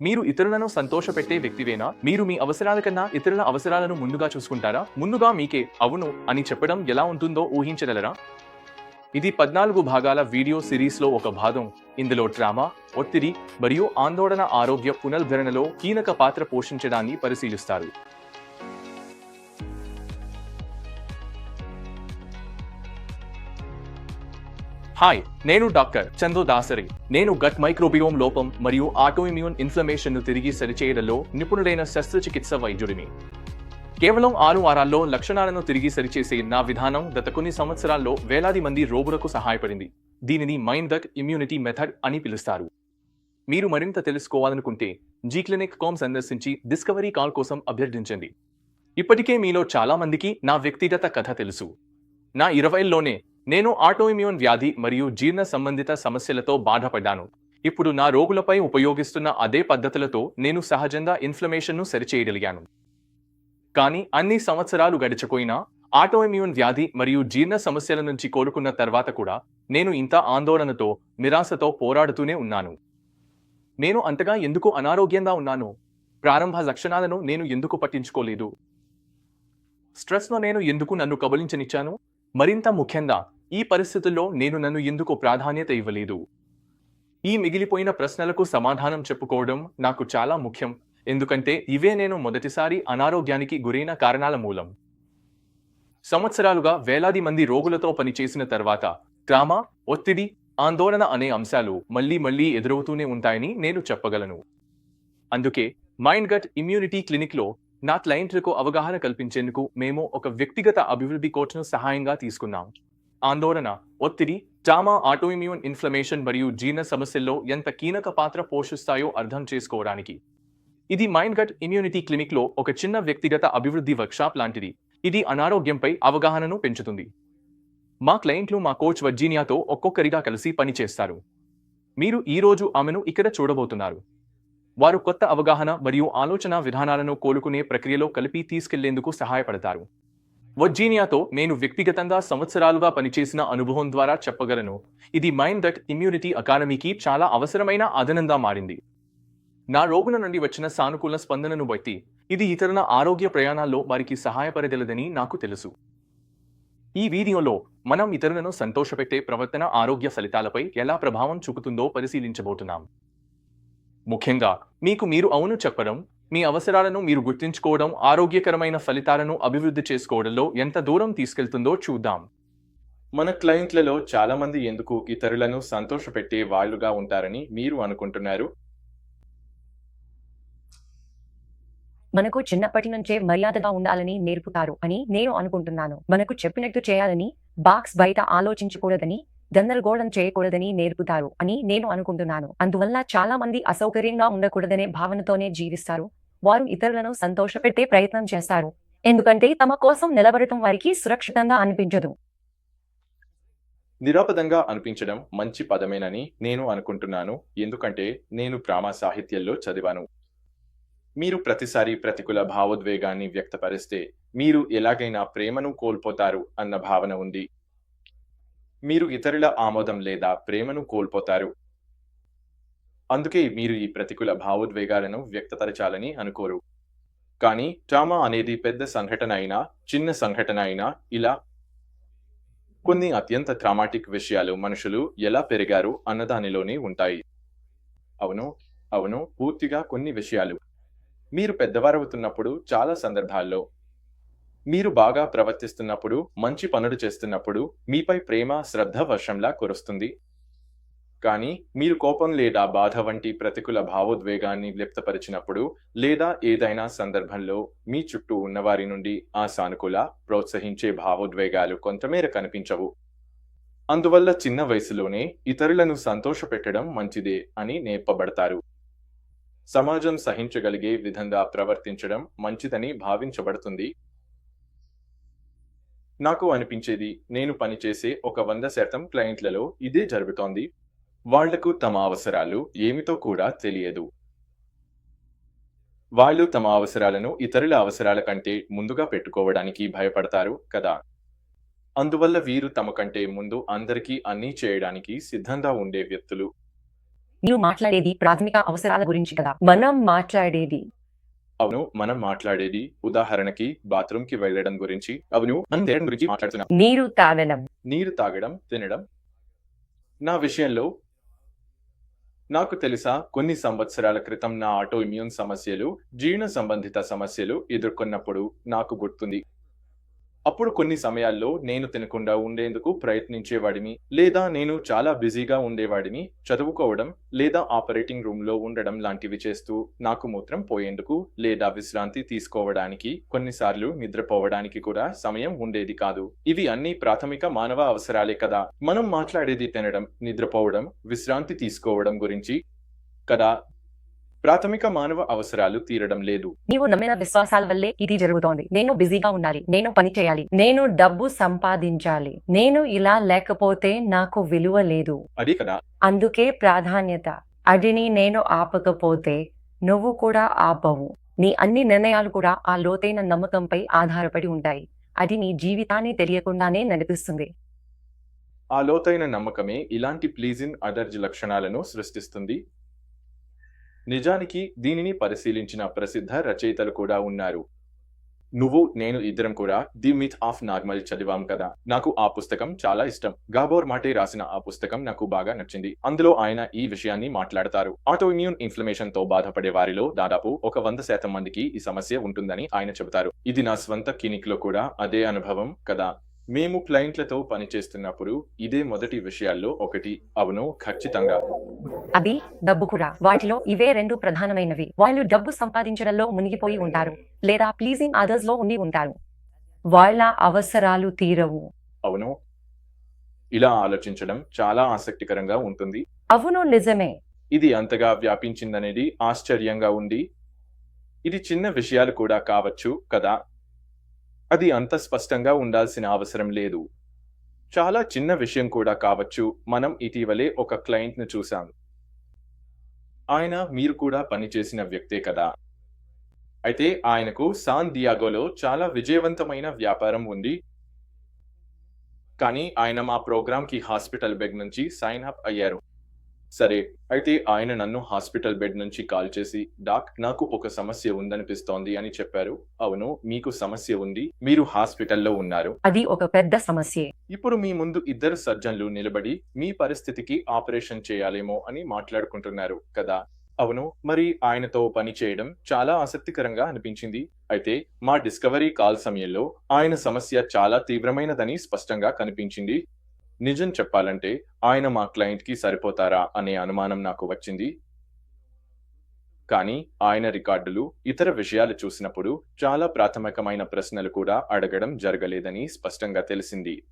మీరు ఇతరులను సంతోషపెట్టే వ్యక్తివేనా? మీరు మీ అవసరాల కన్నా ఇతరుల అవసరాలను ముందుగా చూసుకుంటారా? ముందుగా మీకే అవును అని చెప్పడం ఎలా ఉంటుందో ఊహించగలరా? ఇది పద్నాలుగు భాగాల వీడియో సిరీస్లో ఒక భాగం. ఇందులో డ్రామా ఒత్తిడి మరియు ఆందోళన ఆరోగ్య పునర్ధరణలో కీలక పాత్ర పోషించడాన్ని పరిశీలిస్తారు. హాయ్ నేను డాక్టర్ చందు దాసరి. నేను గట్ మైక్రోబియోమ్ లోపం మరియు ఆటోఇమ్యూన్ ఇన్ఫ్లమేషన్ను తిరిగి సరిచేయడంలో నిపుణుడైన శస్త్రచికిత్స వైద్యుడిని. కేవలం ఆరు వారాల్లో లక్షణాలను తిరిగి సరిచేసే నా విధానం గత కొన్ని సంవత్సరాల్లో వేలాది మంది రోగులకు సహాయపడింది. దీనిని మైండ్ గట్ ఇమ్యూనిటీ మెథడ్ అని పిలుస్తారు. మీరు మరింత తెలుసుకోవాలనుకుంటే జీ క్లినిక్ కామ్ సందర్శించి డిస్కవరీ కాల్ కోసం అభ్యర్థించండి. ఇప్పటికే మీలో చాలా మందికి నా వ్యక్తిగత కథ తెలుసు. నా ఇరవైల్లోనే నేను ఆటోఇమ్యూన్ వ్యాధి మరియు జీర్ణ సంబంధిత సమస్యలతో బాధపడ్డాను. ఇప్పుడు నా రోగులపై ఉపయోగిస్తున్న అదే పద్ధతులతో నేను సహజంగా ఇన్ఫ్లమేషన్ను సరిచేయగలిగాను. కానీ అన్ని సంవత్సరాలు గడిచిపోయినా ఆటోఇమ్యూన్ వ్యాధి మరియు జీర్ణ సమస్యల నుంచి కోలుకున్న తర్వాత కూడా నేను ఇంత ఆందోళనతో నిరాశతో పోరాడుతూనే ఉన్నాను. నేను అంతగా ఎందుకు అనారోగ్యంగా ఉన్నాను? ప్రారంభ లక్షణాలను నేను ఎందుకు పట్టించుకోలేదు? స్ట్రెస్లో నేను ఎందుకు నన్ను కబలించనిచ్చాను? మరింత ముఖ్యంగా ఈ పరిస్థితుల్లో నేను నన్ను ఎందుకు ప్రాధాన్యత ఇవ్వలేదు? ఈ మిగిలిపోయిన ప్రశ్నలకు సమాధానం చెప్పుకోవడం నాకు చాలా ముఖ్యం. ఎందుకంటే ఇవే నేను మొదటిసారి అనారోగ్యానికి గురైన కారణాల మూలం. సంవత్సరాలుగా వేలాది మంది రోగులతో పనిచేసిన తర్వాత ట్రామా ఒత్తిడి ఆందోళన అనే అంశాలు మళ్ళీ మళ్ళీ ఎదురవుతూనే ఉంటాయని నేను చెప్పగలను. అందుకే మైండ్ గట్ ఇమ్యూనిటీ క్లినిక్లో నా క్లయింట్లకు అవగాహన కల్పించేందుకు మేము ఒక వ్యక్తిగత అభివృద్ధి కోచ్ను సహాయంగా తీసుకున్నాం. ఆందోళన ఒత్తిడి ట్రామా ఆటోఇమ్యూన్ ఇన్ఫ్లమేషన్ మరియు జీర్ణ సమస్యల్లో ఎంత కీలక పాత్ర పోషిస్తాయో అర్థం చేసుకోవడానికి. ఇది మైండ్ గట్ ఇమ్యూనిటీ క్లినిక్లో ఒక చిన్న వ్యక్తిగత అభివృద్ధి వర్క్షాప్ లాంటిది. ఇది అనారోగ్యంపై అవగాహనను పెంచుతుంది. మా క్లయింట్లు మా కోచ్ వర్జీనియాతో ఒక్కొక్కరిగా కలిసి పనిచేస్తారు. మీరు ఈ రోజు ఆమెను ఇక్కడ చూడబోతున్నారు. వారు కొత్త అవగాహన మరియు ఆలోచన విధానాలను కోలుకునే ప్రక్రియలో కలిపి తీసుకెళ్ళేందుకు సహాయపడతారు. వర్జీనియాతో నేను వ్యక్తిగతంగా సంవత్సరాలుగా పనిచేసిన అనుభవం ద్వారా చెప్పగలను. ఇది మైండ్ దట్ ఇమ్యూనిటీ అకాడమీకి చాలా అవసరమైన అదనంగా మారింది. నా రోగుల నుండి వచ్చిన సానుకూల స్పందనను బట్టి ఇది ఇతరుల ఆరోగ్య ప్రయాణాల్లో వారికి సహాయపడగలదని నాకు తెలుసు. ఈ వీడియోలో మనం ఇతరులను సంతోషపెట్టే ప్రవర్తన ఆరోగ్య ఫలితాలపై ఎలా ప్రభావం చూపుతుందో పరిశీలించబోతున్నాం. ముఖ్యంగా మీకు మీరు అవును చెప్పడం మీ అవసరాలను మీరు గుర్తించుకోవడం ఆరోగ్యకరమైన ఫలితాలను అభివృద్ధి చేసుకోవడంలో ఎంత దూరం తీసుకెళ్తుందో చూద్దాం. మన క్లయింట్లలో చాలామంది ఎందుకు ఇతరులను సంతోషపెట్టే వాళ్ళుగా ఉంటారని మీరు అనుకుంటున్నారు? మనకు చిన్నప్పటి నుంచే మర్యాదగా ఉండాలని నేర్పుతారు అని నేను అనుకుంటున్నాను. మనకు చెప్పినట్టు చేయాలని బాక్స్ బయట ఆలోచించకూడదని గందరగోళం చేయకూడదని నేర్పుతారు అని నేను అనుకుంటున్నాను. అందువల్ల చాలా మంది అసౌకర్యంగా ఉండకూడదనే భావనతోనే జీవిస్తారు. వారు ఇతరులను సంతోషపెట్టే ప్రయత్నం చేస్తారు. ఎందుకంటే తమ కోసం నిలబడటం వారికి సురక్షితంగా అనిపించదు. నిరాపదంగా అనిపించడం మంచి పదమేనని నేను అనుకుంటున్నాను. ఎందుకంటే నేను డ్రామా సాహిత్యంలో చదివాను. మీరు ప్రతిసారి ప్రతికూల భావోద్వేగాన్ని వ్యక్తపరిస్తే మీరు ఎలాగైనా ప్రేమను కోల్పోతారు అన్న భావన ఉంది. మీరు ఇతరుల ఆమోదం లేదా ప్రేమను కోల్పోతారు. అందుకే మీరు ఈ ప్రతికూల భావోద్వేగాలను వ్యక్తపరచాలని అనుకోరు. కానీ ట్రామా అనేది పెద్ద సంఘటన అయినా చిన్న సంఘటన అయినా ఇలా కొన్ని అత్యంత ట్రామాటిక్ విషయాలు మనుషులు ఎలా పెరిగారు అన్నదానిలోనే ఉంటాయి. అవును అవును పూర్తిగా కొన్ని విషయాలు. మీరు పెద్దవారవుతున్నప్పుడు చాలా సందర్భాల్లో మీరు బాగా ప్రవర్తిస్తున్నప్పుడు మంచి పనులు చేస్తున్నప్పుడు మీపై ప్రేమ శ్రద్ధ వర్షంలా కురుస్తుంది. కానీ మీరు కోపం లేదా బాధ వంటి ప్రతికూల భావోద్వేగాన్ని వ్యక్తపరిచినప్పుడు లేదా ఏదైనా సందర్భంలో మీ చుట్టూ ఉన్నవారి నుండి ఆ సానుకూల ప్రోత్సహించే భావోద్వేగాలు కొంతమేర కనిపించవు. అందువల్ల చిన్న వయసులోనే ఇతరులను సంతోషపెట్టడం మంచిదే అని నేర్పబడతారు. సమాజం సహించగలిగే విధంగా ప్రవర్తించడం మంచిదని భావించబడుతుంది. నాకు అనిపించేది నేను పనిచేసే ఒక వంద శాతం క్లయింట్లలో ఇదే జరుగుతోంది. వాళ్ళకు తమ అవసరాలు ఏమిటో కూడా తెలియదు. వాళ్ళు తమ అవసరాలను ఇతరుల అవసరాల కంటే ముందుగా పెట్టుకోవడానికి భయపడతారు కదా. అందువల్ల వీరు తమ కంటే ముందు అందరికీ అన్నీ చేయడానికి సిద్ధంగా ఉండే వ్యక్తులు. మీరు మాట్లాడేది ప్రాథమిక అవసరాల గురించి కదా. మనం మాట్లాడేది. అవును మనం మాట్లాడేది ఉదాహరణకి బాత్రూమ్కి వెళ్ళడం గురించి. అవును మనం తినడం గురించి మాట్లాడుతున్నాం. నీరు తాగడం. నీరు తాగడం తినడం. నా విషయంలో నాకు తెలుసా కొన్ని సంవత్సరాల క్రితం నా ఆటో ఇమ్యూన్ సమస్యలు జీర్ణ సంబంధిత సమస్యలు ఎదుర్కొన్నప్పుడు నాకు గుర్తుంది. అప్పుడు కొన్ని సమయాల్లో నేను తినకుండా ఉండేందుకు ప్రయత్నించేవాడిని లేదా నేను చాలా బిజీగా ఉండేవాడిని చదువుకోవడం లేదా ఆపరేటింగ్ రూమ్లో ఉండడం లాంటివి చేస్తూ నాకు మూత్రం పోయేందుకు లేదా విశ్రాంతి తీసుకోవడానికి కొన్నిసార్లు నిద్రపోవడానికి కూడా సమయం ఉండేది కాదు. ఇవి అన్ని ప్రాథమిక మానవ అవసరాలే కదా. మనం మాట్లాడేది తినడం నిద్రపోవడం విశ్రాంతి తీసుకోవడం గురించి కదా. ప్రాథమిక మానవ అవసరాలు తీరడం లేదు. నీవు నమ్మిన విశ్వాసాల వల్లే ఇది జరుగుతోంది. నేను బిజీగా ఉండాలి. నేను పని చేయాలి. నేను డబ్బు సంపాదించాలి. నేను ఇలా లేకపోతే నాకు విలువ లేదు. అది కదా. అందుకే ప్రాధాన్యత. అదిని నేను ఆపకపోతే నువ్వు కూడా ఆపవు. నీ అన్ని నిర్ణయాలు కూడా ఆ లోతైన నమ్మకంపై ఆధారపడి ఉంటాయి. అది నీ జీవితాన్ని తెలియకుండానే నడిపిస్తుంది. ఆ లోతైన నమ్మకమే ఇలాంటి ప్లీజింగ్ అదర్జ్ లక్షణాలను సృష్టిస్తుంది. నిజానికి దీనిని పరిశీలించిన ప్రసిద్ధ రచయితలు కూడా ఉన్నారు. నువ్వు నేను ఇద్దరం కూడా ది మిత్ ఆఫ్ నార్మల్ చదివాం కదా. నాకు ఆ పుస్తకం చాలా ఇష్టం. గాబోర్ మాటే రాసిన ఆ పుస్తకం నాకు బాగా నచ్చింది. అందులో ఆయన ఈ విషయాన్ని మాట్లాడతారు. ఆటోఇమ్యూన్ ఇన్ఫ్లమేషన్తో బాధపడే వారిలో దాదాపు ఒక వంద శాతం మందికి ఈ సమస్య ఉంటుందని ఆయన చెబుతారు. ఇది నా స్వంత క్లినిక్లో కూడా అదే అనుభవం కదా. మేము క్లయింట్లతో పనిచేస్తున్నప్పుడు ఇదే మొదటి విషయాల్లో ఒకటి. అవును ఖచ్చితంగా. అవి డబ్బు కూడా. వాటిలో ఇవే రెండు ప్రధానమైనవి. వాళ్ళు డబ్బు సంపాదించడంలో మునిగిపోయి ఉంటారు. లేదా ప్లీజింగ్ అదర్స్లో ఉండి ఉంటారు. వాళ్ళ అవసరాలు తీరవు. అవును. ఇలా ఆలోచించడం చాలా ఆసక్తికరంగా ఉంటుంది. అవును నిజమే. ఇది అంతగా వ్యాపించిందనేది ఆశ్చర్యంగా ఉంది. ఇది చిన్న విషయాలు కూడా కావచ్చు కదా. అది అంత స్పష్టంగా ఉండాల్సిన అవసరం లేదు. చాలా చిన్న విషయం కూడా కావచ్చు. మనం ఇటీవలే ఒక క్లయింట్ను చూశాం ఆయన మీరు కూడా పనిచేసిన వ్యక్తే కదా. అయితే ఆయనకు సాన్ డియాగోలో చాలా విజయవంతమైన వ్యాపారం ఉంది. కానీ ఆయన మా ప్రోగ్రామ్కి హాస్పిటల్ బెగ్ నుంచి సైన్ అప్ అయ్యారు. సరే అయితే ఆయన నన్ను హాస్పిటల్ బెడ్ నుంచి కాల్ చేసి డాక్ నాకు ఒక సమస్య ఉందనిపిస్తోంది అని చెప్పారు. అవును మీకు సమస్య ఉంది. మీరు హాస్పిటల్లో ఉన్నారు. అది ఒక పెద్ద సమస్యే. ఇప్పుడు మీ ముందు ఇద్దరు సర్జన్లు నిలబడి మీ పరిస్థితికి ఆపరేషన్ చేయాలేమో అని మాట్లాడుకుంటున్నారు కదా. అవును మరి ఆయనతో పని చేయడం చాలా ఆసక్తికరంగా అనిపించింది. అయితే మా డిస్కవరీ కాల్ సమయంలో ఆయన సమస్య చాలా తీవ్రమైనదని స్పష్టంగా కనిపించింది. నిజం చెప్పాలంటే ఆయన మా క్లయింట్కి సరిపోతారా అనే అనుమానం నాకు వచ్చింది. కానీ ఆయన రికార్డులు ఇతర విషయాలు చూసినప్పుడు చాలా ప్రాథమికమైన ప్రశ్నలు కూడా అడగడం జరగలేదని స్పష్టంగా తెలిసింది.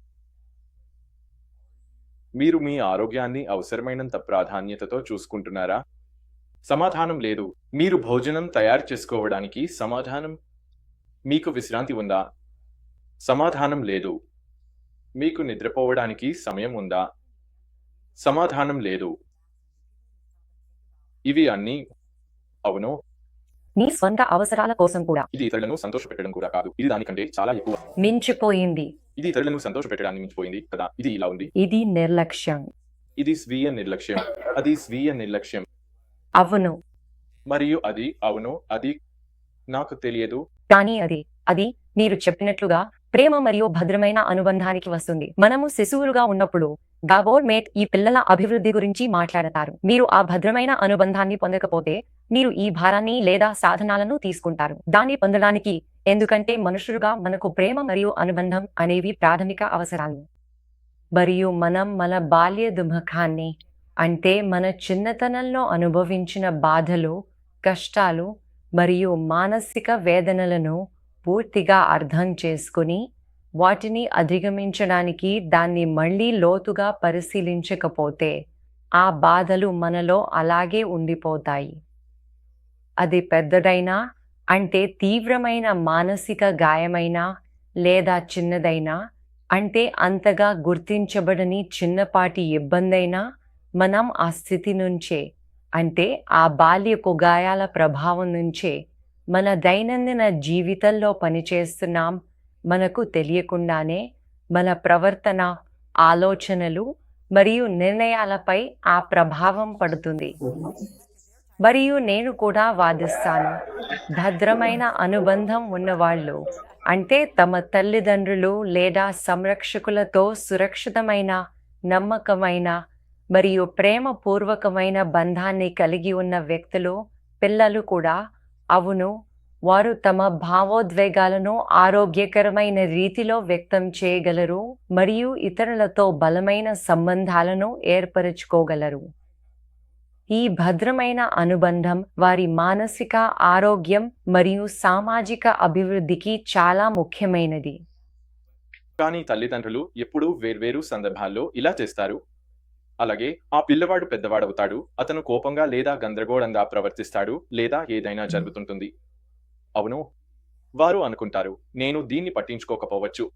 మీరు మీ ఆరోగ్యాన్ని అవసరమైనంత ప్రాధాన్యతతో చూసుకుంటున్నారా? సమాధానం లేదు. మీరు భోజనం తయారు చేసుకోవడానికి సమాధానం మీకు విశ్రాంతి ఉందా? సమాధానం లేదు. మీకు నిద్రపోవడానికి సమయం ఉందా? సమాధానం లేదు. ఇవి అన్నీ అవును. నీ స్వంత అవసరాల కోసం కూడా. ఇది ఇతరులను సంతోషపెట్టడం కూడా కాదు. ఇది దానికంటే చాలా ఎక్కువ. మించిపోయింది. ఇది ఇతరులను సంతోషపెట్టడాన్ని మించిపోయింది కదా. ఇది ఇలా ఉంది. ఇది నిర్లక్ష్యం. ఇది స్వీయ నిర్లక్ష్యం. అది స్వీయ నిర్లక్ష్యం. అవును. మరియు అది అవును. అది నాకు తెలియదు. కానీ అది అది మీరు చెప్పినట్లుగా ప్రేమ మరియు భద్రమైన అనుబంధానికి వస్తుంది. మనము శిశువులుగా ఉన్నప్పుడు గాబోర్ మేట్ ఈ పిల్లల అభివృద్ధి గురించి మాట్లాడతారు. మీరు ఆ భద్రమైన అనుబంధాన్ని పొందకపోతే మీరు ఈ భారాన్ని లేదా సాధనాలను తీసుకుంటారు. దాన్ని పొందడానికి ఎందుకంటే మనుషులుగా మనకు ప్రేమ మరియు అనుబంధం అనేవి ప్రాథమిక అవసరాలు. మరియు మనం మన బాల్య దుమఖాన్ని అంటే మన చిన్నతనంలో అనుభవించిన బాధలు కష్టాలు మరియు మానసిక వేదనలను పూర్తిగా అర్థం చేసుకుని వాటిని అధిగమించడానికి దాన్ని మళ్ళీ లోతుగా పరిశీలించకపోతే ఆ బాధలు మనలో అలాగే ఉండిపోతాయి. అది పెద్దదైనా అంటే తీవ్రమైన మానసిక గాయమైనా లేదా చిన్నదైనా అంటే అంతగా గుర్తించబడని చిన్నపాటి ఇబ్బందైనా మనం ఆ స్థితి నుంచే అంటే ఆ బాల్యకు గాయాల ప్రభావం నుంచే మన దైనందిన జీవితంలో పనిచేస్తున్నాం. మనకు తెలియకుండానే మన ప్రవర్తన ఆలోచనలు మరియు నిర్ణయాలపై ఆ ప్రభావం పడుతుంది. మరియు నేను కూడా వాదిస్తాను. భద్రమైన అనుబంధం ఉన్నవాళ్ళు అంటే తమ తల్లిదండ్రులు లేదా సంరక్షకులతో సురక్షితమైన నమ్మకమైన మరియు ప్రేమపూర్వకమైన బంధాన్ని కలిగి ఉన్న వ్యక్తులు పిల్లలు కూడా అవును వారు తమ భావోద్వేగాలను ఆరోగ్యకరమైన రీతిలో వ్యక్తం చేయగలరు మరియు ఇతరులతో బలమైన సంబంధాలను ఏర్పరచుకోగలరు. ఈ భద్రమైన అనుబంధం వారి మానసిక ఆరోగ్యం మరియు సామాజిక అభివృద్ధికి చాలా ముఖ్యమైనది. కానీ తల్లిదండ్రులు ఎప్పుడూ వేర్వేరు సందర్భాల్లో ఇలా చేస్తారు. అలాగే ఆ పిల్లవాడు పెద్దవాడవుతాడు అతను కోపంగా లేదా గందరగోళంగా ప్రవర్తిస్తాడు లేదా ఏదైనా జరుగుతుంటుంది. అవును వారు అనుకుంటారు నేను దీన్ని పట్టించుకోకపోవచ్చు.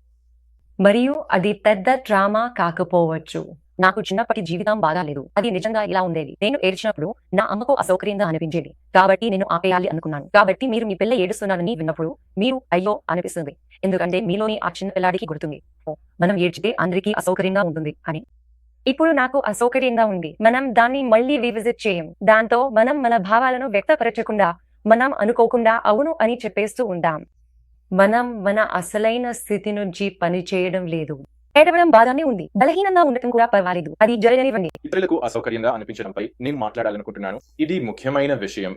మరియు అది పెద్ద డ్రామా కాకపోవచ్చు. నాకు చిన్నప్పటి జీవితం బాగాలేదు అది నిజంగా ఇలా ఉండేది. నేను ఏడ్చినప్పుడు నా అమ్మకు అసౌకర్యంగా అనిపించేది కాబట్టి నేను ఆపేయాలి అనుకున్నాను. కాబట్టి మీరు మీ పిల్ల ఏడుస్తున్నారని విన్నప్పుడు మీరు అయ్యో అనిపిస్తుంది ఎందుకంటే మీలోని ఆ చిన్న పిల్లాడికి గుర్తుంది. "ఓ, మనం ఏడ్చితే అందరికీ అసౌకర్యంగా ఉంటుంది అని. ఇప్పుడు నాకు అసౌకర్యంగా ఉంది. మనం దాన్ని మళ్ళీ రీవిజిట్ చేయం. దాంతో మనం మన భావాలను వ్యక్తపరచకుండా మనం అనుకోకుండా అవును అని చెప్పేస్తూ ఉంటాం మనం మన అసలైన స్థితి నుంచి పని చేయడం లేదు. ఏడవడం బాగానే ఉంది. బలహీనంగా ఉండటం కూడా పర్వాలేదు. అది జరగనివ్వండి. ఇతరులకు అసౌకర్యంగా అనిపించడంపై నేను మాట్లాడాలనుకుంటున్నాను. ఇది ముఖ్యమైన విషయం.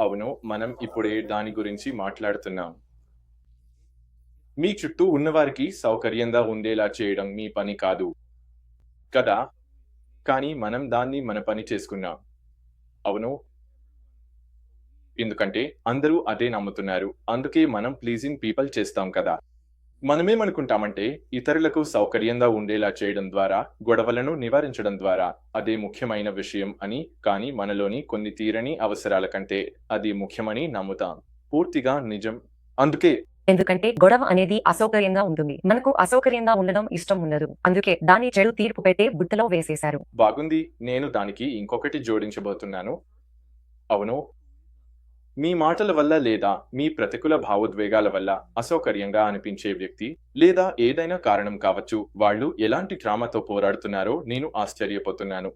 అవును మనం ఇప్పుడే దాని గురించి మాట్లాడుతున్నాం. మీ చుట్టూ ఉన్నవారికి సౌకర్యంగా ఉండేలా చేయడం మీ పని కాదు. కదా? కానీ మనం దాన్ని మన పని చేసుకున్నాం. అవును. ఎందుకంటే అందరూ అదే నమ్ముతున్నారు. అందుకే మనం ప్లీజింగ్ పీపుల్ చేస్తాం కదా. మనమేమనుకుంటామంటే ఇతరులకు సౌకర్యంగా ఉండేలా చేయడం ద్వారా గొడవలను నివారించడం ద్వారా అదే ముఖ్యమైన విషయం అని కానీ మనలోని కొన్ని తీరని అవసరాల కంటే అది ముఖ్యమని నమ్ముతాం. పూర్తిగా నిజం. అందుకే ఎందుకంటే గొడవ అనేది అసౌకర్యంగా ఉంటుంది. మనకు అసౌకర్యంగా ఉండడం ఇష్టం ఉండదు. అందుకే దాని చెడు తీర్పు పెట్టే బుట్టలో వేసేశారు. బాగుంది. నేను దానికి ఇంకొకటి జోడించబోతున్నాను. అవును. మీ మాటల వల్ల లేదా మీ ప్రతికూల భావోద్వేగాల వల్ల అసౌకర్యంగా అనిపించే వ్యక్తి లేదా ఏదైనా కారణం కావచ్చు వాళ్ళు ఎలాంటి డ్రామాతో పోరాడుతున్నారో నేను ఆశ్చర్యపోతున్నాను.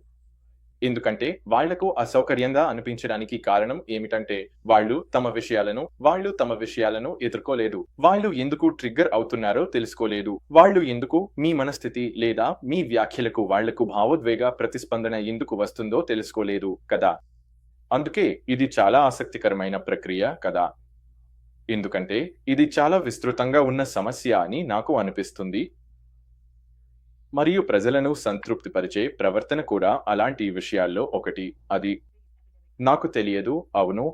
ఎందుకంటే వాళ్ళకు అసౌకర్యంగా అనిపించడానికి కారణం ఏమిటంటే వాళ్ళు తమ విషయాలను వాళ్ళు తమ విషయాలను ఎదుర్కోలేదు. వాళ్ళు ఎందుకు ట్రిగ్గర్ అవుతున్నారో తెలుసుకోలేదు. వాళ్ళు ఎందుకు మీ మనస్థితి లేదా మీ వ్యాఖ్యలకు వాళ్ళకు భావోద్వేగ ప్రతిస్పందన ఎందుకు వస్తుందో తెలుసుకోలేదు కదా. అందుకే ఇది చాలా ఆసక్తికరమైన ప్రక్రియ కదా. ఎందుకంటే ఇది చాలా విస్తృతంగా ఉన్న సమస్య అని నాకు అనిపిస్తుంది. మరియు ప్రజలను సంతృప్తిపరిచే ప్రవర్తన కూడా అలాంటి విషయాల్లో ఒకటి. అది నాకు తెలియదు అవును.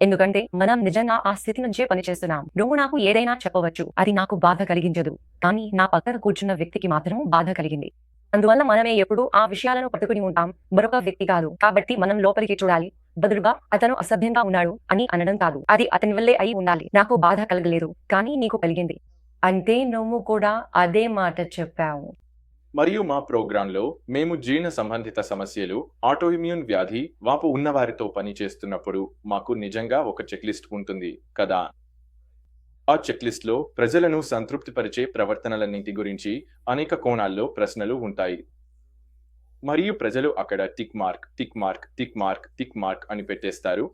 ఎందుకంటే మనం నిజంగా ఆ స్థితి నుంచే పనిచేస్తున్నాం. నువ్వు నాకు ఏదైనా చెప్పవచ్చు అది నాకు బాధ కలిగించదు. కానీ నా పక్కన కూర్చున్న వ్యక్తికి మాత్రం బాధ కలిగింది. అందువల్ల మనమే ఎప్పుడు ఆ విషయాలను పట్టుకుని ఉంటాం. మరొక వ్యక్తి కాదు. కాబట్టి మనం లోపలికి చూడాలి. బదులుగా అతను అసభ్యంగా ఉన్నాడు అని అనడం కాదు. అది అతని వల్లే అయి ఉండాలి. నాకు బాధ కలగలేదు. కానీ నీకు కలిగింది. అంటే నువ్వు కూడా అదే మాట చెప్పావు. మరియు మా ప్రోగ్రాంలో మేము జీర్ణ సంబంధిత సమస్యలు ఆటోఇమ్యూన్ వ్యాధి వాపు ఉన్నవారితో పని చేస్తున్నప్పుడు మాకు నిజంగా ఒక చెక్లిస్ట్ ఉంటుంది కదా? ఆ చెక్లిస్ట్లో ప్రజలను సంతృప్తిపరిచే ప్రవర్తనలన్నింటి గురించి అనేక కోణాల్లో ప్రశ్నలు ఉంటాయి. మరియు ప్రజలు అక్కడ tick mark tick mark tick mark tick mark అని పెట్టేస్తారు.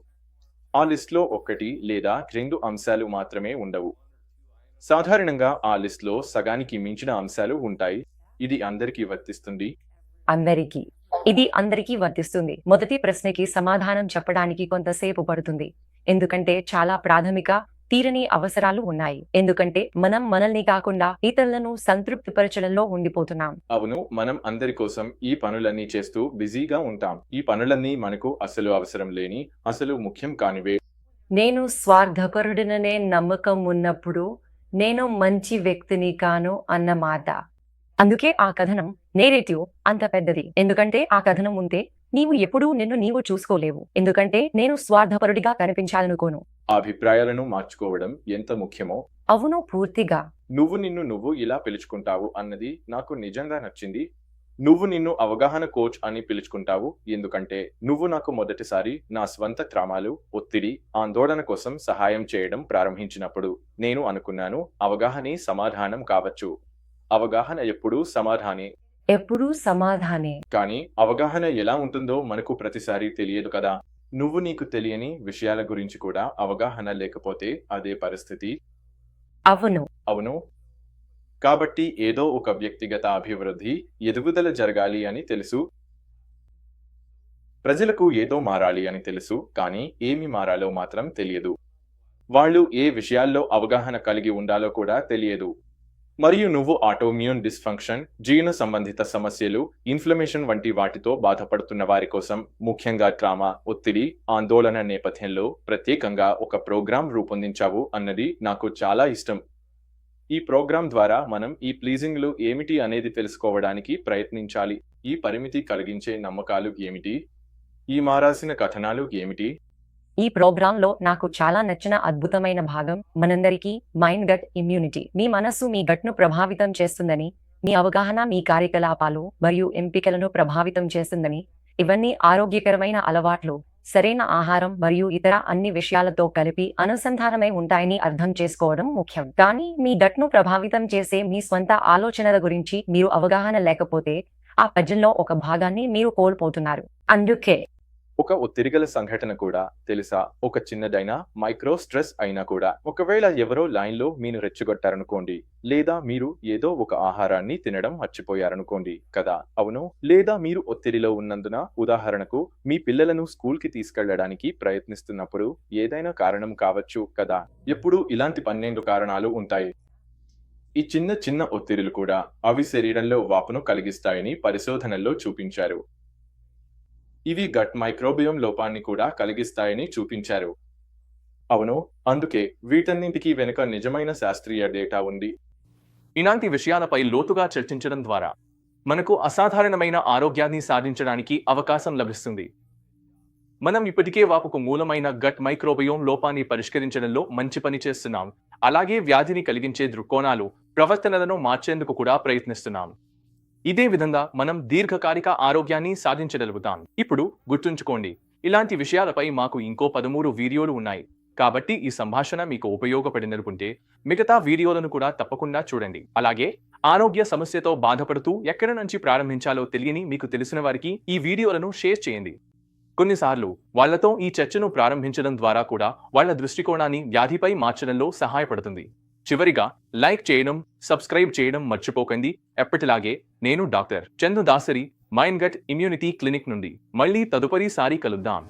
ఆ లిస్ట్లో ఒకటి లేదా రెండు అంశాలు మాత్రమే ఉండవు. సాధారణంగా ఆ లిస్ట్లో సగానికి మించిన అంశాలు ఉంటాయి. ఇది అందరికీ వర్తిస్తుంది. అందరికీ. ఇది అందరికీ వర్తిస్తుంది. మొదటి ప్రశ్నకి సమాధానం చెప్పడానికి కొంతసేపు పడుతుంది. ఎందుకంటే చాలా ప్రాథమిక తీరని అవసరాలు ఉన్నాయి. ఎందుకంటే మనం మనల్ని కాకుండా ఇతరులను సంతృప్తిపరచడంలో ఉండిపోతున్నాం. అవును మనం అందరి కోసం ఈ పనులన్నీ చేస్తూ బిజీగా ఉంటాం. ఈ పనులన్నీ మనకు అసలు అవసరం లేని అసలు ముఖ్యం కానివే. నేను స్వార్థపరుడిననే నమ్మకం ఉన్నప్పుడు నేను మంచి వ్యక్తిని కాను అన్నమాట అందుకే ఆ కథనం నేరేటివ్ అంత పెద్దది. ఎందుకంటే ఆ కథనం ఉంటే నీవు ఎప్పుడూ నిన్ను నీవు చూసుకోలేవు. ఎందుకంటే నేను స్వార్థపరుడిగా కనిపించాలనుకోను. అభిప్రాయాలను మార్చుకోవడం ఎంత ముఖ్యమో? అవును పూర్తిగా. నువ్వు నిన్ను నువ్వు ఇలా పిలుచుకుంటావు అన్నది నాకు నిజంగా నచ్చింది. నువ్వు నిన్ను అవగాహన కోచ్ అని పిలుచుకుంటావు. ఎందుకంటే నువ్వు నాకు మొదటిసారి నా స్వంత క్రమాలు ఒత్తిడి ఆందోళన కోసం సహాయం చేయడం ప్రారంభించినప్పుడు నేను అనుకున్నాను అవగాహనే సమాధానం కావచ్చు. అవగాహన ఎప్పుడూ సమాధానే. ఎప్పుడూ సమాధానే. కానీ అవగాహన ఎలా ఉంటుందో మనకు ప్రతిసారి తెలియదు కదా. నువ్వు నీకు తెలియని విషయాల గురించి కూడా అవగాహన లేకపోతే అదే పరిస్థితి. అవును. అవును. కాబట్టి ఏదో ఒక వ్యక్తిగత అభివృద్ధి ఎదుగుదల జరగాలి అని తెలుసు. ప్రజలకు ఏదో మారాలి అని తెలుసు కానీ ఏమి మారాలో మాత్రం తెలియదు. వాళ్ళు ఏ విషయాల్లో అవగాహన కలిగి ఉండాలో కూడా తెలియదు. మరియు నువ్వు ఆటోమ్యూన్ డిస్ఫంక్షన్ జీర్ణ సంబంధిత సమస్యలు ఇన్ఫ్లమేషన్ వంటి వాటితో బాధపడుతున్న వారి కోసం ముఖ్యంగా ట్రామా ఒత్తిడి ఆందోళన నేపథ్యంలో ప్రత్యేకంగా ఒక ప్రోగ్రాం రూపొందించావు అన్నది నాకు చాలా ఇష్టం. ఈ ప్రోగ్రాం ద్వారా మనం ఈ ప్లీజింగ్లు ఏమిటి అనేది తెలుసుకోవడానికి ప్రయత్నించాలి. ఈ పరిమితి కలిగించే నమ్మకాలు ఏమిటి? ఈ మారాల్సిన కథనాలు ఏమిటి? ఈ ప్రోగ్రాంలో నాకు చాలా నచ్చిన అద్భుతమైన భాగం మనందరికీ మైండ్ గట్ ఇమ్యూనిటీ. మీ మనస్సు మీ గట్ను ప్రభావితం చేస్తుందని మీ అవగాహన మీ కార్యకలాపాలు మరియు ఎంపికలను ప్రభావితం చేస్తుందని ఇవన్నీ ఆరోగ్యకరమైన అలవాట్లు. సరైన ఆహారం మరియు ఇతర అన్ని విషయాలతో కలిపి అనుసంధానమై ఉంటాయని అర్థం చేసుకోవడం ముఖ్యం. కానీ మీ డట్ను ప్రభావితం చేసే మీ స్వంత ఆలోచనల గురించి మీరు అవగాహన లేకపోతే ఆ పద్యంలో ఒక భాగాన్ని మీరు కోల్పోతున్నారు. అందుకే ఒక ఒత్తిడిగల సంఘటన కూడా తెలుసా? ఒక చిన్నదైనా మైక్రో స్ట్రెస్ అయినా కూడా. ఒకవేళ ఎవరో లైన్లో మీను రెచ్చగొట్టారనుకోండి లేదా మీరు ఏదో ఒక ఆహారాన్ని తినడం మర్చిపోయారనుకోండి కదా? అవును. లేదా మీరు ఒత్తిడిలో ఉన్నందున ఉదాహరణకు మీ పిల్లలను స్కూల్కి తీసుకెళ్ళడానికి ప్రయత్నిస్తున్నప్పుడు ఏదైనా కారణం కావచ్చు కదా? ఎప్పుడు ఇలాంటి పన్నెండు కారణాలు ఉంటాయి. ఈ చిన్న చిన్న ఒత్తిడిలు కూడా అవి శరీరంలో వాపును కలిగిస్తాయని పరిశోధనల్లో చూపించారు. ఇవి గట్ మైక్రోబియం లోపాన్ని కూడా కలిగిస్తాయని చూపించారు. అవును అందుకే వీటన్నింటికీ వెనుక నిజమైన శాస్త్రీయ డేటా ఉంది. ఇలాంటి విషయాలపై లోతుగా చర్చించడం ద్వారా మనకు అసాధారణమైన ఆరోగ్యాన్ని సాధించడానికి అవకాశం లభిస్తుంది. మనం ఇప్పటికే వాపుకు మూలమైన గట్ మైక్రోబయోమ్ లోపాన్ని పరిష్కరించడంలో మంచి పని చేస్తున్నాం. అలాగే వ్యాధిని కలిగించే దృక్కోణాలు ప్రవర్తనలను మార్చేందుకు కూడా ప్రయత్నిస్తున్నాం. ఇదే విధంగా మనం దీర్ఘకాలిక ఆరోగ్యాన్ని సాధించగలుగుతాం. ఇప్పుడు గుర్తుంచుకోండి ఇలాంటి విషయాలపై మాకు ఇంకో పదమూడు వీడియోలు ఉన్నాయి. కాబట్టి ఈ సంభాషణ మీకు ఉపయోగపడిననుకుంటే మిగతా వీడియోలను కూడా తప్పకుండా చూడండి. అలాగే ఆరోగ్య సమస్యతో బాధపడుతూ ఎక్కడి నుంచి ప్రారంభించాలో తెలియని మీకు తెలిసిన వారికి ఈ వీడియోలను షేర్ చేయండి. కొన్నిసార్లు వాళ్ళతో ఈ చర్చను ప్రారంభించడం ద్వారా కూడా వాళ్ళ దృష్టికోణాన్ని వ్యాధిపై మార్చడంలో సహాయపడుతుంది. చివరిగా లైక్ చేయడం సబ్స్క్రైబ్ చేయడం మర్చిపోకండి. ఎప్పటిలాగే నేను doctor Chandu Dasari mind gut immunity clinic నుండి మళ్ళీ తదుపరిసారి కలుద్దాం.